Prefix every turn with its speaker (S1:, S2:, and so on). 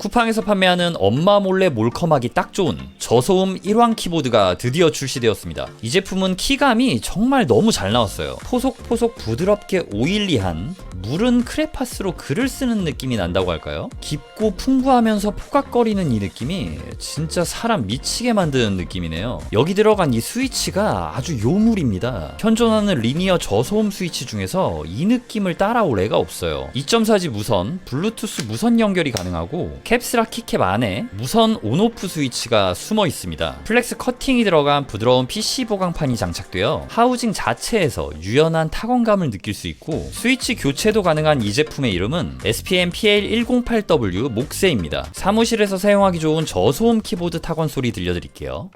S1: 쿠팡에서 판매하는 엄마 몰래 몰컴하기 딱 좋은 저소음 1왕 키보드가 드디어 출시되었습니다. 이 제품은 키감이 정말 너무 잘 나왔어요. 포속포속 부드럽게 오일리한 물은 크레파스로 글을 쓰는 느낌이 난다고 할까요? 깊고 풍부하면서 포각거리는 이 느낌이 진짜 사람 미치게 만드는 느낌이네요. 여기 들어간 이 스위치가 아주 요물입니다. 현존하는 리니어 저소음 스위치 중에서 이 느낌을 따라올 애가 없어요. 2.4G 무선, 블루투스 무선 연결이 가능하고 캡스락 키캡 안에 무선 온오프 스위치가 숨어 있습니다. 플렉스 커팅이 들어간 부드러운 PC 보강판이 장착되어 하우징 자체에서 유연한 타건감을 느낄 수 있고 스위치 교체 도 가능한 이 제품의 이름은 SPM PL108W 목세입니다. 사무실에서 사용하기 좋은 저소음 키보드 타건 소리 들려드릴게요.